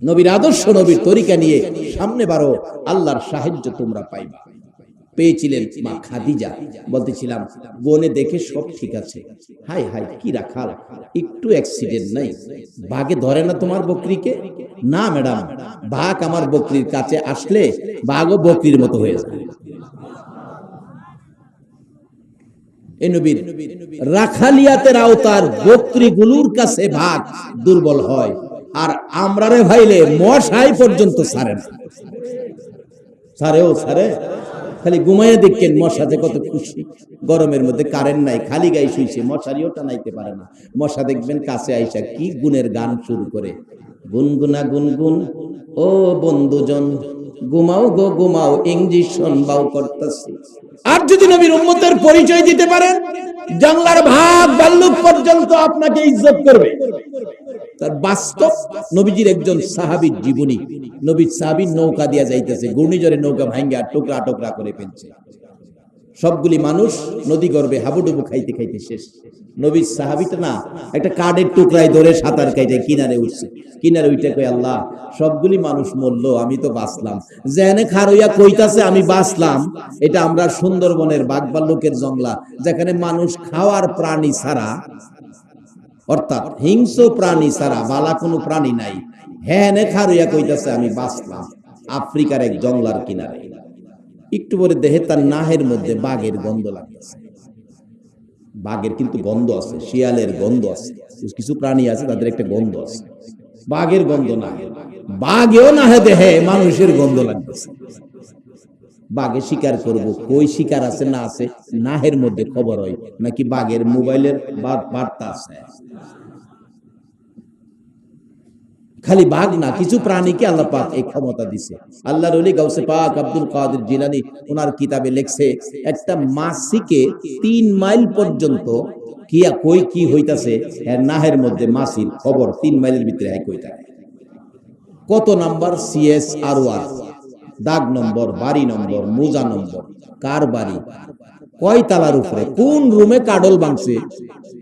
নবীর আদর্শ নবীর তরিকা নিয়ে সামনে বারো, আল্লাহর সাহায্য তোমরা পাইবা। পেয়েছিলেন মা খাদিজা। বলতেছিলাম, বনে দেখে সব ঠিক আছে। হাই হাই কি রাখাল, একটু অ্যাক্সিডেন্ট নাই। বাঘে ধরে না তোমার বকরিকে? না, ম্যাডাম, বাঘ আমার বকরির কাছে আসলে বাঘও বকরির মতো হয়ে যায়। রাখালিয়াতের আওতার বকরিগুলোর কাছে ভাগ দুর্বল হয়। আর আমরা রে ভাইলে মশাই পর্যন্ত সারে না। সারেও সারে। খালি ঘুমাইয়া দেখছেন মশাতে কত খুশি। গরমের মধ্যে কারেন্ট নাই, খালি গায়ে শুইছে, মশারিও টানাইতে পারে না। মশা দেখবেন কাছে আইসা কি গুনের গান শুরু করে। গুনগুনা গুনগুন, ও বন্ধুজন, ঘুমাও গো, ঘুমাও ইঞ্জিশন বাউ করতেছি। আর যদি নবীর উম্মতের পরিচয় দিতে পারেন, জানলার ভাগ বাল্লুক পর্যন্ত আপনাকে ইজ্জত করবে। তার বাস্তব নবীজির একজন সাহাবীর জীবনী। নবীর সাহাবীর নৌকা দিয়া যাইতেছে, ঘূর্ণিঝড়ে নৌকা ভাঙ্গা টুকরা টুকরা করে ফেলছে। সবগুলি মানুষ নদী গর্বে হাবুডুবু খাইতে খাইতে শেষ। নবীর সাহাবিটা না একটা কাঠের টুকরায় ধরে সাঁতার কাইটে কিনারে উঠছে। কিনারে উঠে কই আল্লাহ, সবগুলি মানুষ মরল, আমি তো বাঁচলাম। জেনে খারইয়া কইতাছে, আমি বাঁচলাম। এটা আমরা সুন্দরবনের বাগবাল্লুকের জংলা, যেখানে মানুষ খাওয়ার প্রাণী ছাড়া অর্থাৎ হিংস্র প্রাণী ছাড়া বালা কোনো প্রাণী নাই। হ্যাঁ নে খারইয়া কইতাছে, আমি বাঁচলাম আফ্রিকার এক জংলার কিনারে। একটু পরে দেহে তার নাহের মধ্যে বাঘের গন্ধ লাগতেছে। বাঘের কিন্তু গন্ধ আছে, শিয়ালের গন্ধ আছে। কিছু প্রাণী আছে, তাদের একটা গন্ধ আছে। বাঘের গন্ধ না বাঘেও না হে দেহে, মানুষের গন্ধ লাগতেছে। বাঘে শিকার করব। কই শিকার আছে, না আছে, নাহের মধ্যে খবর হয়। নাকি বাঘের মোবাইলের বার্তা আছে? খালি বাঘ না, কিছু প্রাণীকে আল্লাহ পাক এই ক্ষমতা দিছে। আল্লাহ রলি গাউসে পাক আব্দুল কাদের জিলানি, ওনার কিতাবে লেখছে, একটা মাসিকে তিন মাইল পর্যন্ত কিয়া কই কি হইতাছে এর নাহের মধ্যে মাসির খবর তিন মাইলের ভিতরে এক থাকে কত নাম্বার? সিএস আর দাগ নম্বর, বাড়ি নম্বর, মোজা নম্বর, কার বাড়ি? কয় তালার উপরে? কোন রুমে কাডল বাংছে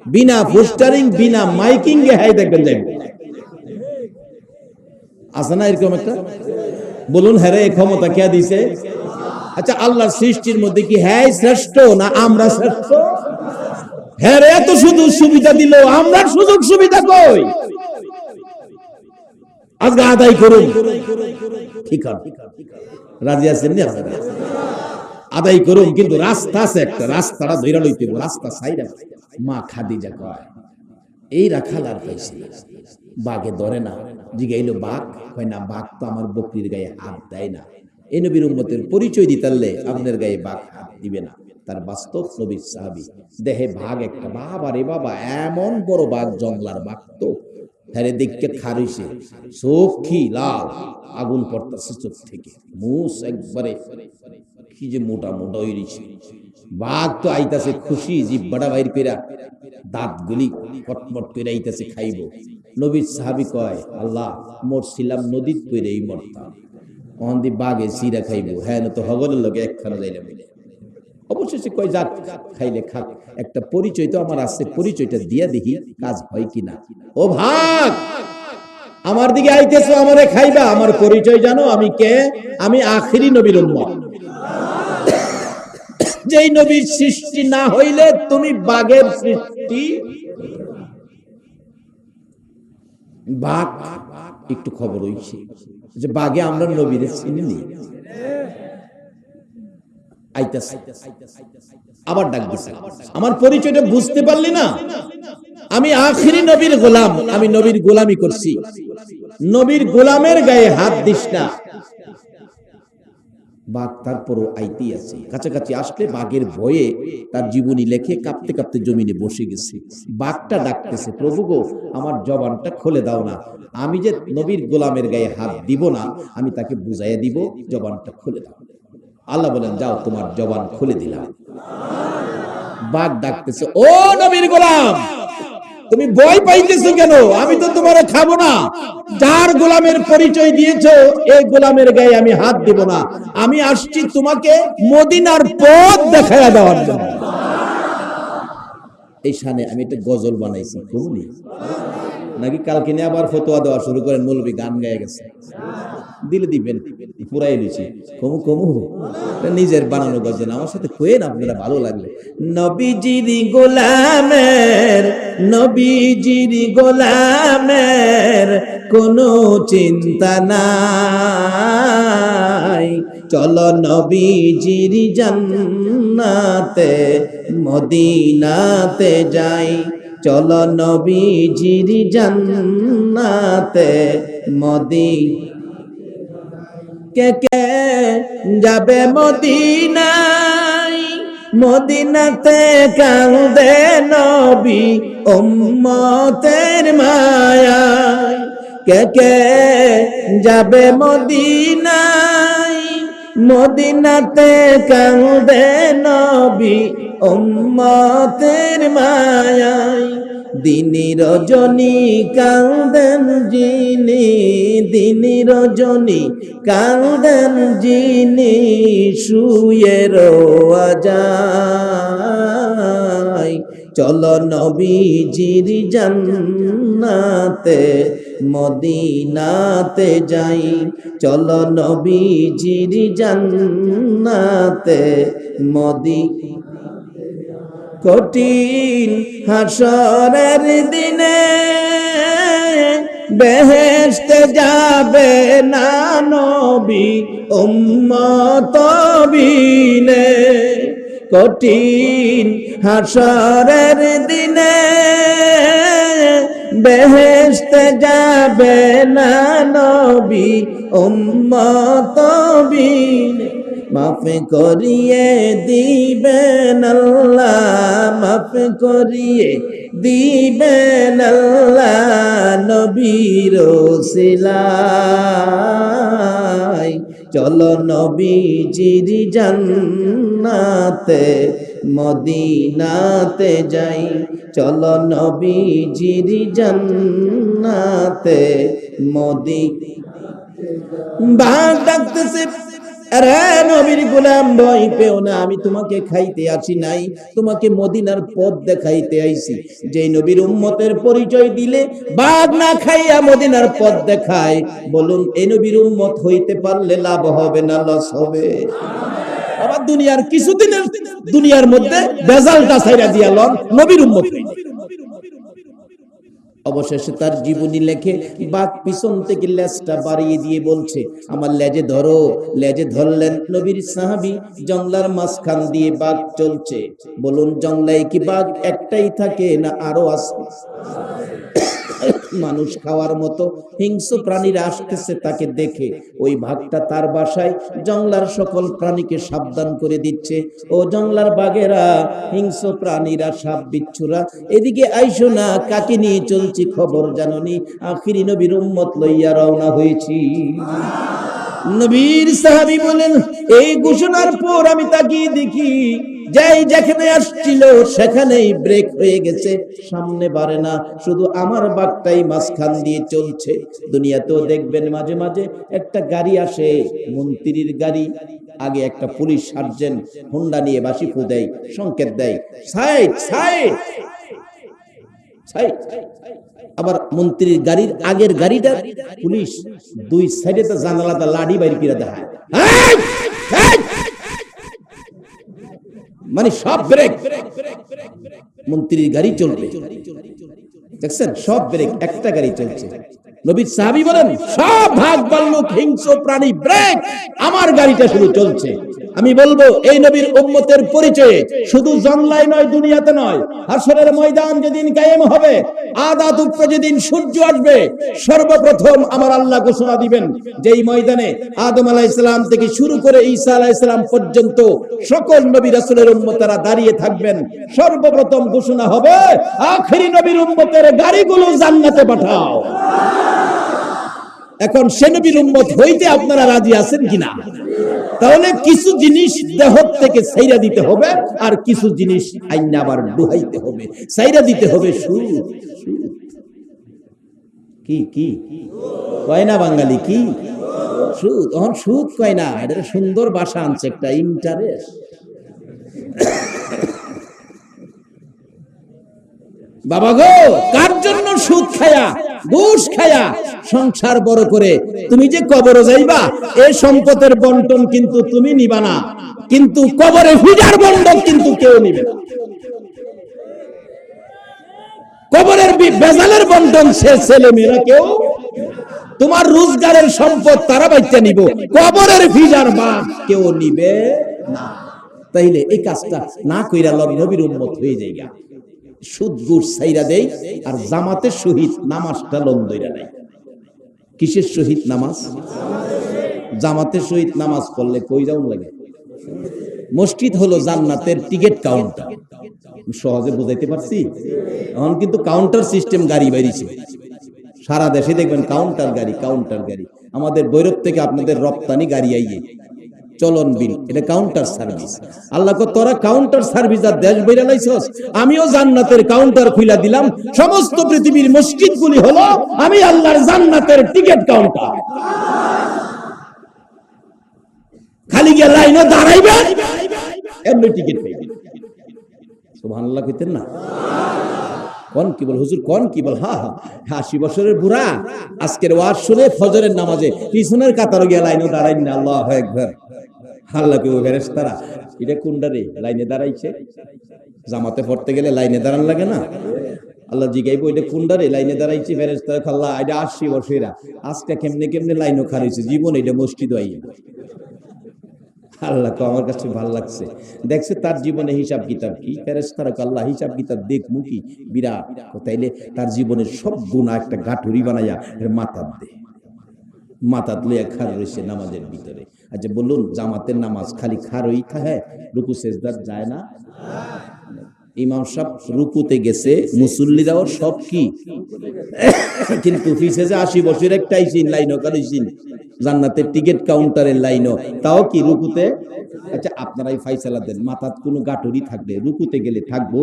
বিনা পোস্টারিং, বিনা মাইকিং এ হাই দেখবেন যাইব। আছে না এরকম একটা? বলুন হ্যাঁ এই ক্ষমতা কে দিছে? আচ্ছা আল্লাহর সৃষ্টির মধ্যে কি হ্যাঁ শ্রেষ্ঠ না আমরা শ্রেষ্ঠ? হ্যাঁ এত সুযোগ সুবিধা দিল, আমরা সুযোগ সুবিধা কই? আজকে আদায় করুন। ঠিক আছে। রাজি আদায় করুন, কিন্তু রাস্তা আছে একটা, রাস্তাটা ধইরা লইতে রাস্তা সাইডা মা খাদিজা কয়, এই রাখাল আর পাইছে বাঘে ধরে না। জিগাইলো বাঘ হয় না, বাঘ তো আমার বকরির গায়ে হাত দেয় না। এই নবীর উম্মতের পরিচয় দিতারলে আপনার গায়ে বাঘ হাত দিবে না। তার বাস্তব নবীর সাহাবি, দেহে ভাগ একটা বাবা রে বাবা, এমন বড় বাঘ, জঙ্গলার বাঘ তো। হ্যাঁ দেখতে খারিছে। চোখি লাল, আগুন পড়তেছে চোখ থেকে। মুস একবারে কি যে মোটা মোটা হইছে বাঘ তো আইতাছে খুশি জিব্বাটা বাইর পেরা দাঁতগুলি কটমট করে আইতাছে খাইব। নবীর সাহাবি কয়, আল্লাহ, মরছিলাম নদীত কইরেই মরতাম। অন্দি বাঘে সিরা খাইব। হ্যাঁ তো হগলের লোকে একখানা যাইলাম। অবশেষে কয়, যাক খাইলে খাক। একটা পরিচয় তো আমার আছে, পরিচয়টা দিয়া দেখি কাজ হয় কিনা। ও ভাগ, আমার দিকে আইতেছো, আমারে খাইবা। আমার পরিচয় জানো, আমি কে? আমি আখিরি নবীর উম্মত। যেই নবীর সৃষ্টি না হইলে তুমি বাঘের সৃষ্টি? বাঘ, একটু খবর হইছে যে বাঘে আমরা নবীর চিনি। আইতাছে। আবার ডাক আমার পরিচয়টা বুঝতে পারলি না? আমি আখিরি নবীর গোলাম, আমি নবীর গোলামি করছি। নবীর গোলামের গায়ে হাত দিস না। বাঘ তারপরও আইতেই আছে। কাছাকাছি আসলে বাঘের ভয়ে তার জীবনী লেখে কাঁপতে কাঁপতে জমিনে বসে গেছে। বাঘটা ডাকতেছে, প্রভু গো, আমার জবানটা খুলে দাও না। আমি যে নবীর গোলামের গায়ে হাত দিব না, আমি তাকে বুঝাইয়া দিব, জবানটা খুলে দাও। আল্লাহ বলেন, যাও, তোমার জবান খুলে দিলাম। বাঘ ডাকতেছে, ও নবীর গোলাম, তুমি ভয় পাইতেছো কেন? আমি তো তোমার খাব না। যার গোলামের পরিচয় দিয়েছ, এই গোলামের গায়ে আমি হাত দেব না। আমি আসছি তোমাকে মদিনার পথ দেখায়া দেওয়ার জন্য। এই শানে আমি একটা গজল বানাইছি খুবই নাকি কালকে নিয়ে আবার ফতোয়া দেওয়া শুরু করেন? মৌলবী গান গায়ে গেছে। দিলে দিবেন, পুরাই লিছি কমু কমু। নিজের বানানো গজন আমার সাথে কোয়েন আপনারা ভালো লাগলে। নবীজির গোলামের নবীজির গোলামের কোনো চিন্তা নাই। চলো নবীজির জান্নাতে, মদিনাতে যাই। চলো নবীজির জান্নাতে মদি কে কে যাবে মদিনাই মদিনাতে কাঁদে নবী উম্মতের মায়ায়। কে কে যাবে মদিনাই মদিনাতে কাঁদে নবী উম্মতের মায়ায় দিনী রজনী কান্দেন যিনি দিনী রজনী কান্দেন যিনি যায় চলো নবীজির জান্নাতে, মদিনাতে যাই। চলো নবীজির জান্নাতে, মদি কঠিন হাসরের দিনে বেহেশতে যাবে না নবী, উম্মত বিনে কঠিন হাসরের দিনে বেহেশতে যাবে না নবী, উম্মত বিনে মাফ করিয়ে দিবেন মাফ করিয়ে দিবেন আল্লাহ নবীর সিলাই চলো নবীজির জান্নাতে, মদিনাতে যাই। চলো নবীজির জান্নাতে মদি বাঘ ডাকতেছে। আরে নবীর গোলাম, ভয় পেও না, আমি তোমাকে খাইতে আসি নাই, তোমাকে মদিনার পথ দেখাইতে আইছি। যে নবীর না খাইয়া মদিনার পথ দেখায়, বলুন এই নবীর উম্মত হইতে পারলে লাভ হবে না লস হবে? আবার দুনিয়ার কিছুদিনের, দুনিয়ার মধ্যে বেজালটা ছাইরা দিয়া নবীর উম্মত হইলে অবশেষে তার জীবনী লেখে বাঘ পিছন থেকে লেজটা বাড়িয়ে দিয়ে বলছে, আমার লেজে ধরো, লেজে ধরলেন নবীর সাহাবি, জংলার মাঝখান দিয়ে বাঘ চলছে। বলুন, জংলায় কি বাঘ একটাই থাকে না আরও আছে? মানুষ খাওয়ার মতো হিংস্র প্রাণীরা আসতেছে তাকে দেখে। ওই ভাগটা তার বাসায় জংলার সকল প্রাণীকে সাবধান করে দিচ্ছে। ও জংলার বাঘেরা, হিংস্র প্রাণীরা, সাপ বিচ্ছুরা, এদিকে আইসো না, কাকে নিয়ে চলছি খবর জাননি। আখিরি নবীর উম্মত লইয়া রওনা হয়েছি। নবীর সাহাবী বলেন, এই ঘোষণার পর আমি তাকিয়ে দেখি যাই যেখানে আসছিল সেখানেই ব্রেক হয়ে গেছে। সামনে বাড়ে না, শুধু আমার বাঘটাই মাঝখান দিয়ে চলছে। দুনিয়াতেও দেখবেন মাঝে মাঝে একটা গাড়ি আসে, মন্ত্রীর গাড়ি। আগে একটা পুলিশ সার্জেন্ট হোন্ডা নিয়ে বাসি ফু দেয় সংকেত দেয়, সাইড সাইড আবার মন্ত্রীর গাড়ির আগের গাড়িটা, পুলিশ দুই সাইডে তো জানালাটা লাড়ি বাইর করে দেখায়! মানে সব ব্রেক। মন্ত্রীর গাড়ি চলবে। দেখছেন? সব ব্রেক একটা গাড়ি চলছে। নবীর সাহাবি বলেন, সব ভাগ বাল্লুক, হিংস্র প্রাণী, ব্রেক, আমার গাড়িটা শুধু চলছে। আমি বলব, এই নবীর উম্মতের পরিচয়ে শুধু জংলায় নয়, দুনিয়াতে নয়। হাসরের ময়দান যেদিন কায়েম হবে, আদাত উপরে যেদিন সূর্য আসবে, সর্বপ্রথম আমার আল্লাহ ঘোষণা দিবেন যেই ময়দানে আদম আলাহ ইসলাম থেকে শুরু করে ঈসা আলাহ ইসলাম পর্যন্ত সকল নবী রাসূলের উম্মতেরা দাঁড়িয়ে থাকবেন। সর্বপ্রথম ঘোষণা হবে, আখেরি নবীর উম্মতের গাড়িগুলো জান্নাতে পাঠাও। এখন সে নবীর উম্মত হইতে আপনারা রাজি আছেন কিনা? তাহলে কিছু জিনিস দেহ থেকে সাইরা দিতে হবে আর কিছু জিনিস আইনা আবার ডুহাইতে হবে। সাইরা দিতে হবে সুদ। কি কি? কয় না বাঙালি, কি? সুদ। অহন সুদ কয় না এটা সুন্দর বাসা আনছে একটা ইন্টারেস্ট বাবা গো, কার জন্য সুদ খায়া? ঘুষ খায়া সংসার বড় করে। তুমি যে কবরে যাইবা এই সম্পদের বন্টন কিন্তু তুমি নিবা না। কিন্তু কবরে হুজার বন্টন কিন্তু কেউ নিবে না। কবরের বেজালের বন্টন সে ছেলে মেয়েরা কেউ? তোমার রোজগারের সম্পদ তারা বাইতে নিব। কবরের ভিজার বাপ কেউ নিবে না। তাইলে এই কাজটা না কইরা লব নবীর উম্মত হয়ে যাইগা। সুদ গুড় সাইরা দেই আর জামাতের সহিত নামাজটা লম দইরা নাই কিসের সহিত নামাজ? জামাতের সহিত নামাজ পড়লে কই যাউন লাগে? মসজিদ হলো জান্নাতের টিকিট কাউন্টার। সহজে বুঝাইতে পারছি? এখন কিন্তু কাউন্টার সিস্টেম গাড়ি বেরিয়েছে। সারা দেশে দেখবেন কাউন্টার গাড়ি কাউন্টার গাড়ি। আমাদের বৈরব থেকে আপনাদের রপ্তানি গাড়ি আইয়ে। চলন বিল এটা কাউন্টার সার্ভিস আল্লাহ কো তোরা কাউন্টার সার্ভিস আর দেশ বইরা লাইছস? আমিও জান্নাতের কাউন্টার খুইলা দিলাম। সমস্ত পৃথিবীর মসজিদগুলি হলো আমি আল্লাহর জান্নাতের টিকিট কাউন্টার খালি গিয়ে লাইনে দাঁড়াইবেন, এমনি টিকিট পাইবেন সুবহানাল্লাহ কইতেন না? কোন কি বল, হুজুর কোন কি বল? হা হা, আশি বছরের বুড়া। আজকের ওয়াজ শুনে ফজরের নামাজে পিছনের কাতারে গিয়ে লাইনে দাঁড়াই না, আল্লাহ একবার আল্লাহ এটা কোনটারে লাইনে দাঁড়াইছে? জামাতে গেলে লাইনে লাগে না? আল্লাহ খাল্লা বছরেরা আজকে কেমনে কেমনে জীবন আল্লাহ আমার কাছে ভালো লাগছে। দেখছে তার জীবনে হিসাব কিতাব কি? ফেরেস্তারা আল্লাহ হিসাব কিতাব দেখমু কি বিরাট। তাইলে তার জীবনের সব গুণা একটা গাঠুরি বানাইয়া মাথার দে। মাথাত লইয়া খার রয়েছে নামাজের ভিতরে। আচ্ছা বলুন জামাতের নামাজ খালি খারই থাকে রুকু সেজদার যায় না। ইমাম সাহেব রুকুতে গেছে মুসল্লিরাও সব কি? কিন্তু আশি বছর একটা আইসিন লাইনও কারিসিন জান্নাতের টিকিট কাউন্টারের লাইনও তাও কি রুকুতে? আচ্ছা আপনারাই ফাইসালা দেন মাথার কোনো গাঠুরি থাকবে রুকুতে গেলে থাকব।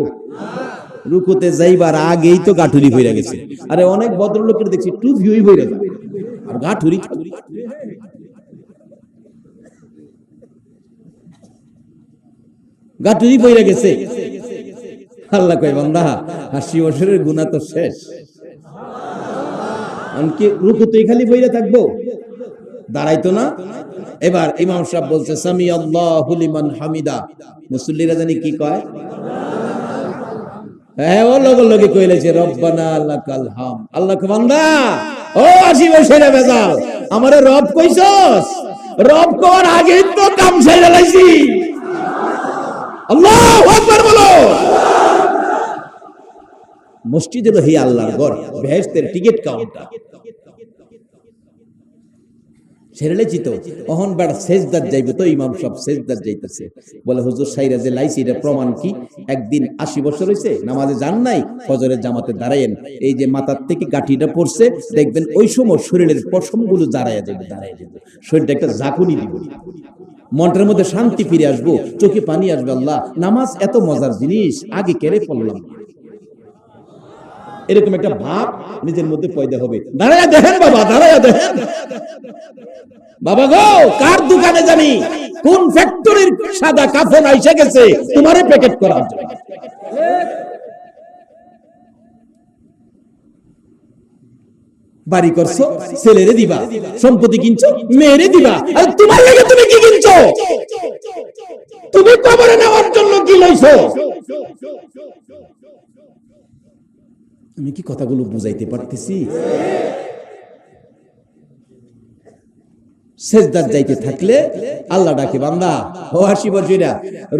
রুকুতে যাইবার আগেই তো গাঠুরি হইয়া গেছে। আরে অনেক ভদ্রলোকের দেখছি টু হই হইয়া যায়। আর গাঠুরি থাকবে। গাঠুরি বইরা গেছে। আল্লাহ কয়, বান্দা, আশি বছরের গুণা তো শেষ। কি রুকুতেই খালি বইরা থাকব? দাঁড়াইতো না। এবার ইমাম সাহেব বলছে, সামি আল্লাহ হামিদা। মুসল্লিরা জানি কি কয়? হ্যাঁ ও লগে লগে কইলেছে রব্বানা লাকাল হাম। আল্লাহ কে বান্দা, ও আশি বছরে বেজাল আমারে রব কইছস? রব কোয়ার আগে তো কাম ছেড়ে লাইছি। মসজিদ হলো আল্লাহর টিকিট কাউন্টার প্রমাণ কি? একদিন আশি বছর হয়েছে নামাজে যান নাই, ফজরের জামাতে দাঁড়ায়েন। এই যে মাথার থেকে গাঠিটা পড়ছে, দেখবেন ওই সময় শরীরের পশমগুলো দাঁড়াইয়া যাবে দাঁড়াইয়া যাবে শরীরটা একটা জাকুনি দিব। মনটার মধ্যে শান্তি ফিরে আসব, চোখে পানি আসবে আল্লাহ। নামাজ এত মজার জিনিস, আগে কেড়ে পড়লাম এরকম একটা ভাব নিজের মধ্যে পয়দা হবে। দাঁড়ায় দেখেন বাবা, দাঁড়ায়া দেখেন। বাবা গো, কার দোকানে জানি? কোন ফ্যাক্টরির সাদা কাফন আইসা গেছে, তোমারে প্যাকেট করার বাড়ি করছ ছেলেরে দিবা। সম্পত্তি কিনছো মেয়েরে দিবা। আর তোমার লাগে তুমি কি কিনছো? তুমি কবরে নেওয়ার জন্য কি লইছো? আমি কি কথাগুলো বুঝাইতে পারতেছি? সেজদার যাইতে থাকলে আল্লাহ ডাকে বান্দা ও হাসি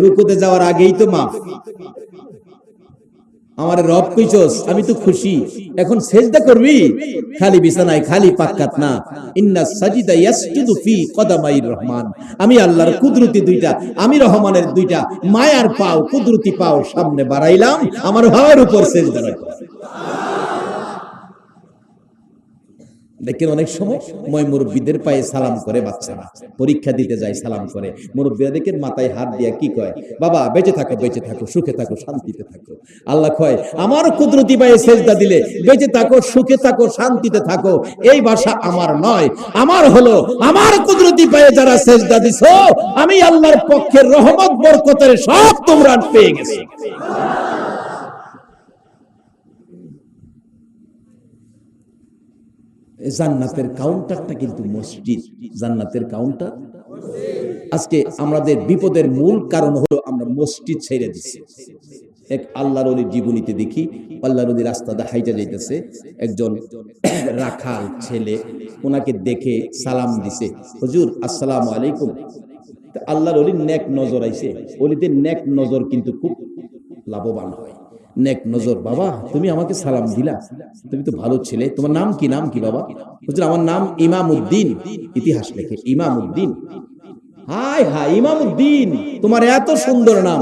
রুকুতে যাওয়ার আগেই তো মাফ। আমার রব কইছস, আমি তো খুশি। এখন সেজদা করবি? খালি বিছানায় খালি পাক্কাত না। ইন্না সাজিদা ইয়াসজুদু ফি কদামাইর রহমান। আমি আল্লাহর কুদরতি দুইটা, আমি রহমানের দুইটা মায়ার পাও, কুদরতি পাও সামনে বাড়াইলাম, আমার ভাবের উপর সেজদা রাখো দেখেন অনেক সময় ময় মুরব্বীদের পায়ে সালাম করে বাচ্চারা পরীক্ষা দিতে যায়, সালাম করে। মুরব্বীরা দেখেন মাথায় হাত দিয়া কি কয়? বাবা, বেঁচে থাকো বেঁচে থাকো, সুখে থাকো, শান্তিতে থাকো। আল্লাহ কয়, আমার কুদরতি পায়ে সেজদা দিলে বেঁচে থাকো, সুখে থাকো, শান্তিতে থাকো। এই ভাষা আমার নয়। আমার হলো, আমার কুদরতি পায়ে যারা সেজদা দিছো, আমি আল্লাহর পক্ষের রহমত, বরকতের সব তোমরা পেয়ে গেছো। জান্নাতের কাউন্টারটা কিন্তু মসজিদ। জান্নাতের কাউন্টার আজকে আমাদের বিপদের মূল কারণ হলো আমরা মসজিদ ছেড়ে দিচ্ছি এক আল্লাহর অলির জীবনীতে দেখি, আল্লাহর অলি রাস্তা হাইটা যাইতেছে। একজন রাখাল ছেলে, ওনাকে দেখে সালাম দিছে। হুজুর, আসসালামু আলাইকুম। আল্লাহর অলির নেক নজর আইছে। অলিদের নেক নজর কিন্তু খুব লাভবান হয়। নেক নজর, বাবা, তুমি আমাকে সালাম দিলা। তুমি তো ভালো ছেলে। তোমার নাম কি নাম কি, বাবা? হুজুর আমার নাম ইমাম উদ্দিন ইতিহাস লেখে ইমাম উদ্দিন হাই হাই ইমাম উদ্দিন তোমার এত সুন্দর নাম।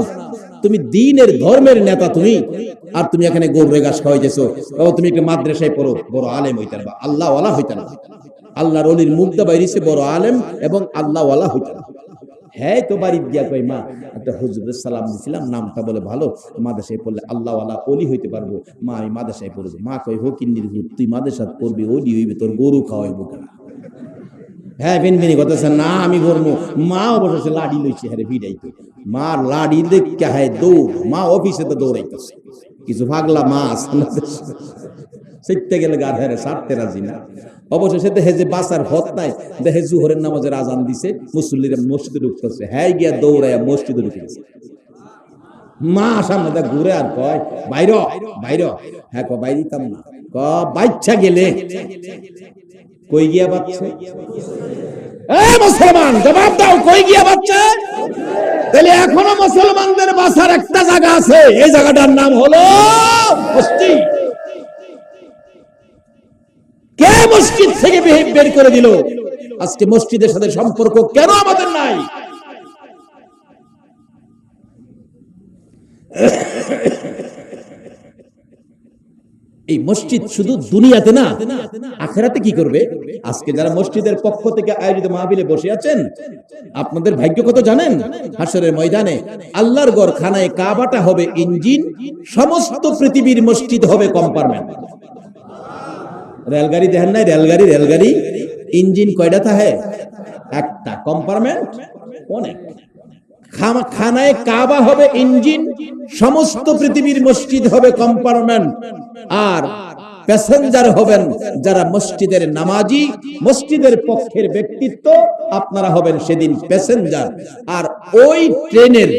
তুমি দিনের ধর্মের নেতা তুমি। আর তুমি এখানে গরু গাছ খাওয়াইতেছো। বাবা, তুমি একটা মাদ্রাসায় পড়ো, বড় আলেম হইতে না আল্লাহ ওয়ালা হইতে না আল্লাহর অলির মুগ্ধা বাইরিছে, বড় আলেম এবং আল্লাহ ওয়ালা হইতে না হ্যাঁ তো বাড়ি দিয়া কই মা, একটা হুজুরের সালাম দিছিলাম, নামটা বলে ভালো, মাদ্রাসায় পড়লে আল্লাহ আল্লাহ অলি হইতে পারব। মা, আমি মাদ্রাসায় পড়ব। মা কই হকিন্নির হুদ তুই মাদ্রাসাত পড়বি, ওলি হইবে, তোর গরু খাওয়াইবো কেন হ্যাঁ বিনবিনি করতেছে, না, আমি করব মা অবশ্য লাডি লইছে হ্যাঁ ভিড়াইতে। মা, লাডি দেখে হ্যাঁ দৌড়, মা, অফিসে তো দৌড়াইতেছে। কিছু ভাগলা মা আছে সেটতে গেলে গা ধরে, সারতে রাজি না। অবশেষে দেখে যে বাসার হত নাই দেখে জুহরের নামাজের আজান দিছে, মুসল্লিরা মসজিদে ঢুকতেছে। হ্যাঁ গিয়া দৌড়াইয়া মসজিদে ঢুকে গেছে। মা সামনে দেখ, ঘুরে আর কয়, বাইর বাইর হ্যাঁ ক বাইরিতাম না। ক বাচ্চা গেলে। কই গিয়া বাচ্চা? মুসলমান, জবাব দাও, কই গিয়া বাচ্চা? তাহলে এখনও মুসলমানদের বাসার একটা জায়গা আছে। এই জায়গাটার নাম হলো মসজিদ। কে মসজিদ থেকে বের- করে দিল? আজকে মসজিদের সাথে সম্পর্ক কেন আমাদের নাই? এই মসজিদ শুধু দুনিয়াতে না, আখেরাতে কি করবে? আজকে যারা মসজিদের পক্ষ থেকে আয়োজিত মাহবিলে বসে আছেন, আপনাদের ভাগ্য কত জানেন? হাসরের ময়দানে আল্লাহর গড় খানায় কাবাটা হবে ইঞ্জিন, সমস্ত পৃথিবীর মসজিদ হবে কম্পার্টমেন্ট। রেলগাড়ি দেখেন নাই? রেলগাড়ি রেলগাড়ি। ইঞ্জিন কয়টা থাকে? একটা। কম্পার্টমেন্ট? অনেক। খানায় কাবা হবে ইঞ্জিন, সমস্ত পৃথিবীর মসজিদ হবে কম্পার্টমেন্ট। আর প্যাসেঞ্জার হবেন যারা মসজিদের নামাজি, মসজিদের পক্ষের ব্যক্তিত্ব, আপনারা হবেন সেদিন প্যাসেঞ্জার। আর ওই ট্রেনের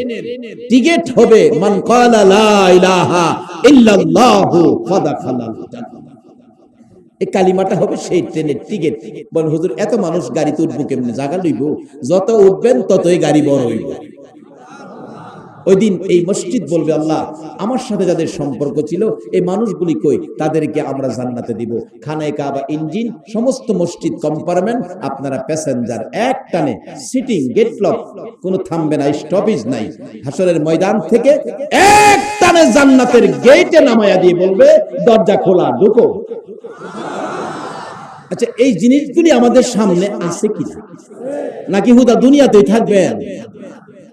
টিকিট হবে মান ক্বালা লা ইলাহা ইল্লাল্লাহু ফাদাখালাল কালিমাটা হবে সেই ট্রেনের টিকিট। বল, হুজুর, এত মানুষ গাড়িতে উঠবো কেমনে? জাগা লইব? যত উঠবেন ততই গাড়ি বড় হইব। ওই দিন এই মসজিদ বলবে, আল্লাহ, আমার সাথে যাদের সম্পর্ক ছিল, এই মানুষগুলি কই? তাদেরকে আমরা জান্নাতে দিব। খানায় কাবা ইঞ্জিন, সমস্ত মসজিদ কম্পার্টমেন্ট আপনারা প্যাসেঞ্জার এক টানে সিটিং গেট লক কোনো থামবে না স্টপেজ নাই। হাসরের ময়দান থেকে এক টানে জান্নাতের গেটে নামায়া দিয়ে বলবে, দরজা খোলা, ঢুকো। আচ্ছা এই জিনিসগুলি আমাদের সামনে আছে কিনা? নাকি হুদা দুনিয়াতেই থাকবেন?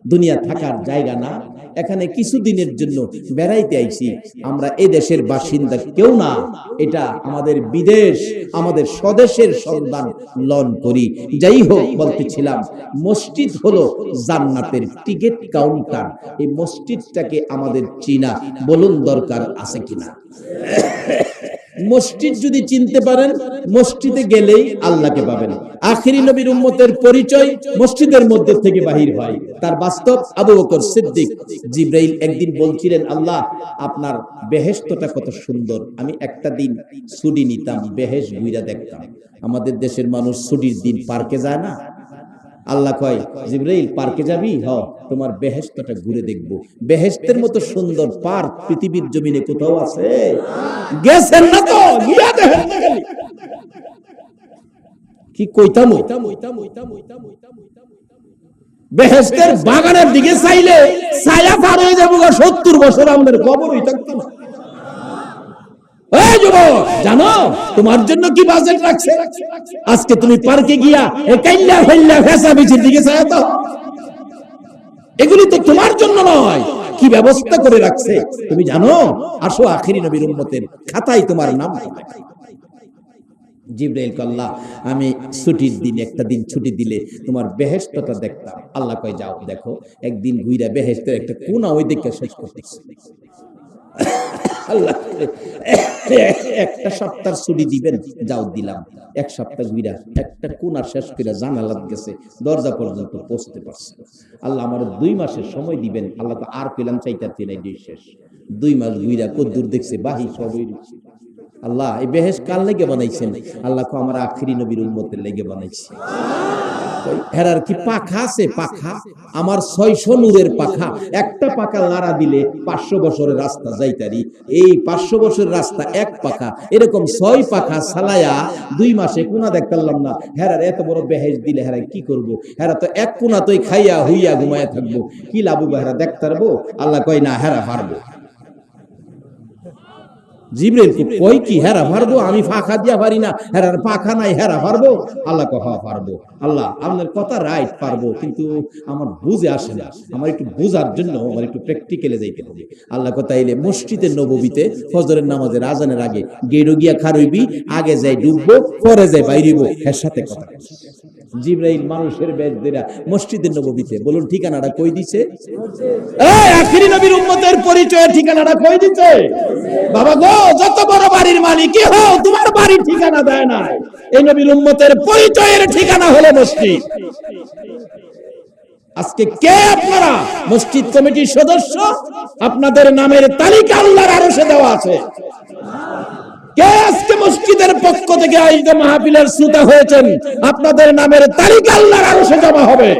দুনিয়া থাকার জায়গা না। এখানে কিছুদিনের জন্য বেড়াইতে আইছি। আমরা এই দেশের বাসিন্দা কেউ না। এটা আমাদের বিদেশ, আমাদের স্বদেশের সন্ধান লন করি। যাই হোক, বলতেছিলাম, মসজিদ হলো জান্নাতের টিকিট কাউন্টার। এই মসজিদটাকে আমাদের চিনা। বলুন দরকার আছে কিনা। মসজিদ যদি চিনতে পারেন, মসজিদে গেলেই আল্লাহকে পাবেন। আখিরি নবীর উম্মতের পরিচয় মসজিদের মধ্যে থেকে বাহির হয়। তার বাস্তব আবু বকর সিদ্দিক জিব্রাইল একদিন বলছিলেন, আল্লাহ, আপনার বেহেশতটা কত সুন্দর। আমি একটা দিন ছুটি নিতাম, বেহেশ ঘুইরা দেখতাম। আমাদের দেশের মানুষ ছুটির দিন পার্কে যায় না। আল্লাহ কয় জিব্রাইল পার্কে যাবি? হ, তোমার বেহেশতটা ঘুরে দেখব। বেহেশতের মতো সুন্দর পার্ক পৃথিবীর জমিনে কোথাও আছে? গেছেন না তো, গিয়া দেখেন। না খালি। কি কইতাম? বেহেশতের বাগানের দিকে চাইলে ছায়া পার হয়ে যাব সত্তর বছর আমাদের খবরই থাকতো না। জানো, তোমার জন্য কি বাজেট রাখছে? আজকে তুমি পার্কে গিয়া এগুলি তো তোমার জন্য নয়, কি ব্যবস্থা করে রাখছে? তুমি জানো, আসো আখিরি নবীর তোমার নাম। জিব্রাইল আমি ছুটির দিন, একটা দিন ছুটি দিলে তোমার বেহেস্তটা দেখতাম। আল্লাহ কয়, যাও, দেখো, একদিন ঘুইরা বেহেস্তের একটা কোনা ওই দিকে শেষ একটা সপ্তাহ ছুটি দিবেন, যাও দিলাম। এক সপ্তাহ ঘুরা, একটা কোনার শেষ করে জানালাত গেছে, দরজা পর্যন্ত পৌঁছতে পারছে আল্লাহ আমার দুই মাসের সময় দিবেন, আল্লাহ তো আর পেলাম চাইতার দুই শেষ। দুই মাস ঘুরা কদ্দুর দেখছে, বাহি সবই রয়েছে। আল্লাহ এই বেহেস কাল লেগে বানাইছেন? আল্লাহ কো আমার আখিরি নবীর উম্মতের লেগে বানাইছে। হেরার কি পাখা আছে? পাখা। আমার ছয়শো নূরের পাখা। একটা পাখা লাড়া দিলে পাঁচশো বছরের রাস্তা যাইতারি। এই পাঁচশো বছরের রাস্তা এক পাখা। এরকম ছয় পাখা সালায়া দুই মাসে কোনা দেখতাম না। হেরার এত বড় বেহেস দিলে হেরা কি করব? হেরা তো এক কোনা তোই খাইয়া হইয়া ঘুমায়া থাকব। কি লাভ হেরা দেখতে পারব আল্লাহ কয়, না, হেরা জিব্রাইল কো কই কি, হেরা পারব আমি ফাঁকা দিয়া পারি না। হেরার পাখা নাই, হেরা পারব আল্লাহ কহ পারব। আল্লাহ আপনার কথা রাইট পারব। কিন্তু আমার বুঝে আসে না। আমার একটু বুঝার জন্য আমার একটু প্র্যাকটিক্যালে যাইতে হবে। আল্লাহ কথা এলে মসজিদের নববীতে ফজরের নামাজের আজানের আগে গেড়ো গিয়া খারইবি, আগে যাই ডুববো, পরে যাই বাইরিব। এর সাথে কথা জিব্রাইল মানুষের বেদ দেরা মসজিদের নববীতে, বলুন ঠিকানাটা কই দিছে? আখিরি নবীর উম্মতের পরিচয়ের ঠিকানাটা কই দিছে? বাবা গো, যত বড় বাড়ির মালিক কি হো তোমার বাড়ির ঠিকানা দেয় না এই নবীর উম্মতের পরিচয়ের ঠিকানা হলো মসজিদ। আজকে কে আপনারা? মসজিদ কমিটির সদস্য? আপনাদের নামের তালিকা আল্লাহর আরশে দেওয়া আছে। কে আজকে মসজিদের পক্ষ থেকে আয়োজিত মাহফিলের শ্রোতা হয়েছেন? আপনাদের নামের তালিকা আল্লাহর আরশে জমা হবে।